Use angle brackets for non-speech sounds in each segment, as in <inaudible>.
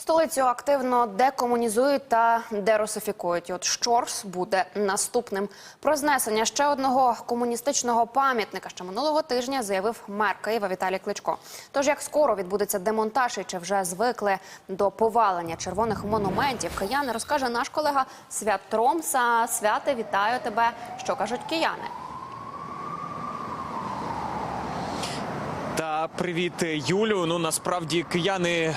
Столицю активно декомунізують та дерусифікують. От Щорс буде наступним. Про знесення ще одного комуністичного пам'ятника ще минулого тижня заявив мер Києва Віталій Кличко. Тож як скоро відбудеться демонтаж і чи вже звикли до повалення червоних монументів, кияни розкаже наш колега Свят Тромса. Святе, вітаю тебе. Що кажуть кияни? Та привіт, Юлю. Ну насправді кияни,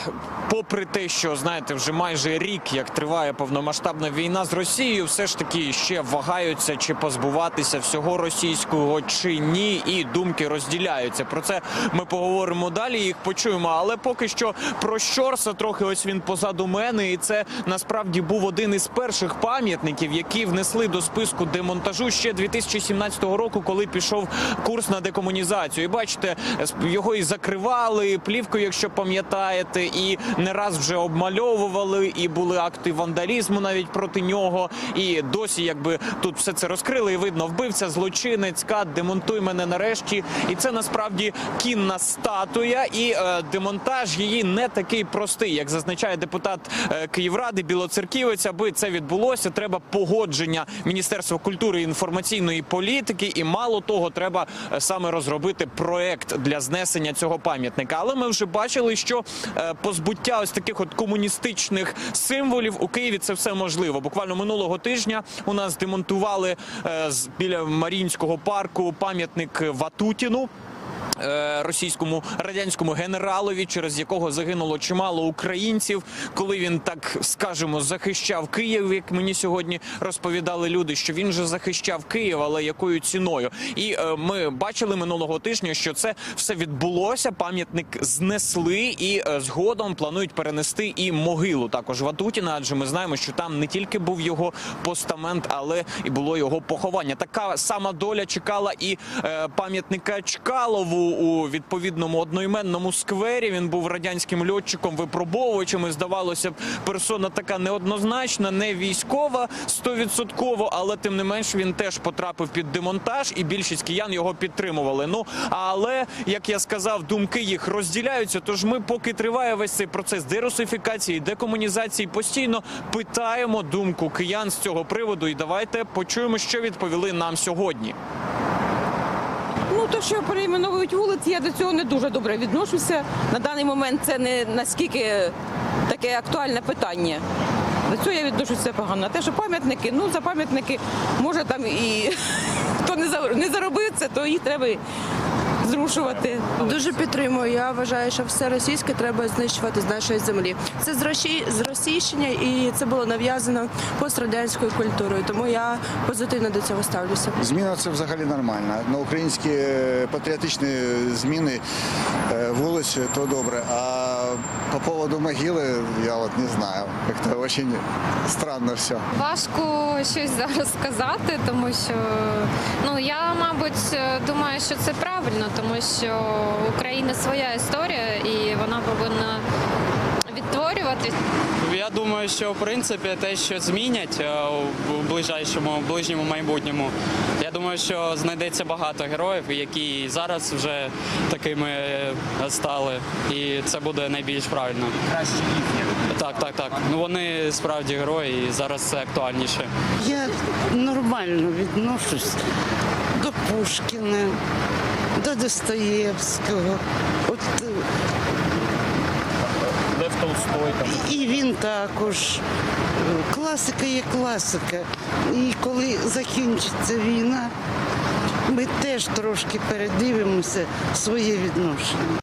попри те, що знаєте, вже майже рік як триває повномасштабна війна з Росією, все ж таки ще вагаються чи позбуватися всього російського чи ні, і думки розділяються. Про це ми поговоримо далі. Їх почуємо. Але поки що про Щорса трохи ось він позаду мене, і це насправді був один із перших пам'ятників, які внесли до списку демонтажу ще 2017 року, коли пішов курс на декомунізацію. І бачите, його і закривали плівкою, якщо пам'ятаєте, і не раз вже обмальовували, і були акти вандалізму навіть проти нього. І досі, якби тут все це розкрили, і видно, вбивця, злочинець, кат, демонтуй мене нарешті. І це насправді кінна статуя, і е, демонтаж її не такий простий, як зазначає депутат е, Київради Білоцерківець. Аби це відбулося, треба погодження Міністерства культури і інформаційної політики, і мало того, треба е, саме розробити проект для знесення цього пам'ятника. Але ми вже бачили, що е, позбуття ось таких от комуністичних символів у Києві це все можливо. Буквально минулого тижня у нас демонтували е, біля Марінського парку пам'ятник Ватутіну. Е, Російському радянському генералові, через якого загинуло чимало українців, коли він так скажемо захищав Київ, як мені сьогодні розповідали люди, що він же захищав Київ, але якою ціною? І е, ми бачили минулого тижня, що це все відбулося. Пам'ятник знесли і е, згодом планують перенести і могилу також Ватутіна, адже ми знаємо, що там не тільки був його постамент, але і було його поховання. Така сама доля чекала і пам'ятника Чкалову у відповідному одноіменному сквері. Він був радянським льотчиком, випробовувачем. І здавалося б, персона така неоднозначна, не військова стовідсотково, але тим не менш він теж потрапив під демонтаж, і більшість киян його підтримували. Ну але як я сказав, думки їх розділяються. Тож ми, поки триває весь цей процес дерусифікації, декомунізації, постійно питаємо думку киян з цього приводу. І давайте почуємо, що відповіли нам сьогодні. Ну, то, що перейменовують вулиці, я до цього не дуже добре відношуся. На даний момент це не наскільки таке актуальне питання. До цього я відношуся погано. А те, що пам'ятники, ну за пам'ятники може там і <laughs> хто не за- не заробив це, то їх треба зрушувати. Дуже підтримую. Я вважаю, що все російське треба знищувати з нашої землі. Це зросійщення і це було нав'язано пострадянською культурою. Тому я позитивно до цього ставлюся. Зміна це взагалі нормально. На українські е, патріотичні зміни е, вулиць то добре. А по поводу могили я от не знаю. Як-то дуже странно все. Важко щось зараз сказати, тому що ну я, мабуть, думаю, що це правильно, тому що у України своя історія і вона повинна відтворюватись. Я думаю, що в принципі те, що змінять е, в ближайшому ближньому майбутньому, я думаю, що знайдеться багато героїв, які зараз вже такими е, стали, і це буде найбільш правильно. Краще їхнє. Так, так, так. Ну вони справді герої, і зараз це актуальніше. Я нормально відношусь до Пушкіна, до Достоєвського. От е, Лев Толстой там. і він також. Класика є класика. І коли закінчиться війна, ми теж трошки передивимося своє відношення.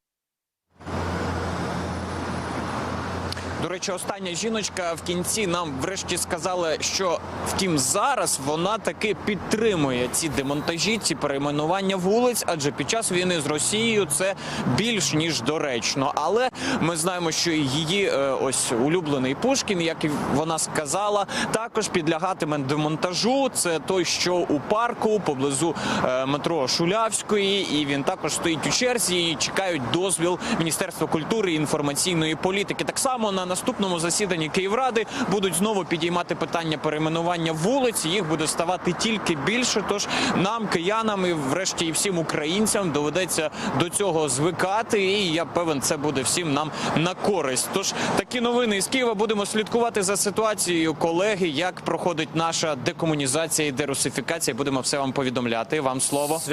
До речі, остання жіночка в кінці нам врешті сказала, що втім зараз вона таки підтримує ці демонтажі, ці перейменування вулиць, адже під час війни з Росією це більш ніж доречно. Але ми знаємо, що її е, ось улюблений Пушкін, як і вона сказала, також підлягатиме демонтажу. Це той, що у парку поблизу е, метро Шулявської, і він також стоїть у черзі і чекають дозвіл Міністерства культури і інформаційної політики. Так само на наступному засіданні Київради будуть знову підіймати питання перейменування вулиць. Їх буде ставати тільки більше. Тож нам, киянам і врешті і всім українцям доведеться до цього звикати. І я певен, це буде всім нам на користь. Тож такі новини із Києва будемо слідкувати за ситуацією. Колеги, як проходить наша декомунізація і дерусифікація. Будемо все вам повідомляти. Вам слово.